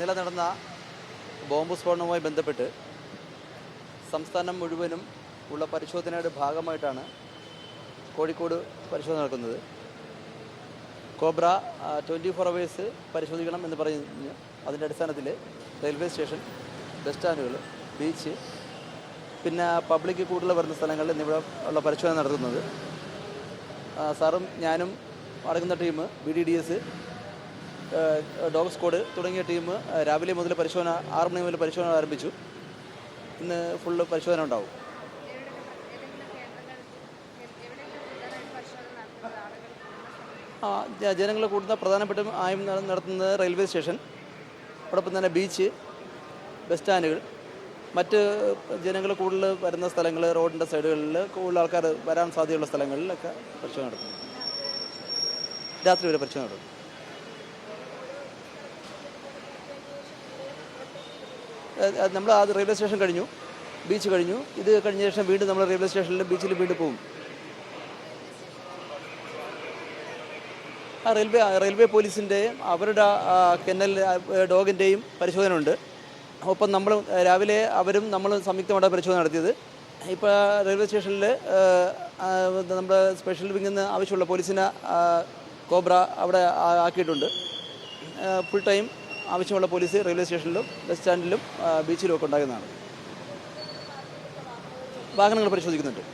ഇന്നലെ നടന്ന ബോംബ് സ്ഫോടനവുമായി ബന്ധപ്പെട്ട് സംസ്ഥാനം മുഴുവനും ഉള്ള പരിശോധനയുടെ ഭാഗമായിട്ടാണ് കോഴിക്കോട് പരിശോധന നടക്കുന്നത്. കോബ്ര ട്വന്റി ഫോർ അവേഴ്സ് പരിശോധിക്കണം എന്ന് പറഞ്ഞ് അതിന്റെ അടിസ്ഥാനത്തിൽ റെയിൽവേ സ്റ്റേഷൻ ബസ് സ്റ്റാൻഡുകൾ ബീച്ച് പിന്നെ പബ്ലിക് കൂടുതൽ വരുന്ന സ്ഥലങ്ങൾ എന്നിവിടെ ഉള്ള പരിശോധന നടത്തുന്നത്. സാറും ഞാനും അടങ്ങുന്ന team B D D S dog squad തുടങ്ങിയ ടീം രാവിലെ മുതൽ പരിശോധന ആറ് മണി മുതൽ പരിശോധന ആരംഭിച്ചു. ഇന്ന് ഫുള്ള് പരിശോധന ഉണ്ടാവും. ആ ജനങ്ങൾ കൂടുന്ന പ്രധാനപ്പെട്ട ആയും നട- നടത്തുന്നത് റെയിൽവേ സ്റ്റേഷൻ. അതോടൊപ്പം തന്നെ ബീച്ച് ബസ് സ്റ്റാൻഡുകൾ. മറ്റ് ജനങ്ങൾ കൂടുതൽ വരുന്ന സ്ഥലങ്ങൾ റോഡിന്റെ സൈഡുകളിൽ കൂടുതൽ ആൾക്കാർ വരാൻ സാധ്യതയുള്ള സ്ഥലങ്ങളിലൊക്കെ പരിശോധന നടത്തുന്നു രാത്രി വരെ പരിശോധന നടത്തും. നമ്മൾ ആ റെയിൽവേ സ്റ്റേഷൻ കഴിഞ്ഞു. ബീച്ച് കഴിഞ്ഞു. ഇത് കഴിഞ്ഞ ശേഷം വീണ്ടും നമ്മൾ റെയിൽവേ സ്റ്റേഷനിലും ബീച്ചിലും വീണ്ടും പോകും ആ റെയിൽവേ റെയിൽവേ പോലീസിന്റെയും അവരുടെ കെന്നൽ ഡോഗിന്റെയും പരിശോധന ഉണ്ട് ഒപ്പം നമ്മൾ രാവിലെ അവരും നമ്മൾ സംയുക്തമായിട്ട് പരിശോധന നടത്തിയത്. ഇപ്പോൾ റെയിൽവേ സ്റ്റേഷനിൽ നമ്മുടെ സ്പെഷ്യൽ വിങ്ങിൽ നിന്ന് ആവശ്യമുള്ള പോലീസിനെ കോബ്ര അവിടെ ആക്കിയിട്ടുണ്ട്. ഫുൾ ടൈം ആവശ്യമുള്ള പോലീസ് റെയിൽവേ സ്റ്റേഷനിലും ബസ് സ്റ്റാൻഡിലും ബീച്ചിലും ഒക്കെ ഉണ്ടാകുന്നതാണ്. വാഹനങ്ങൾ പരിശോധിക്കുന്നുണ്ട്.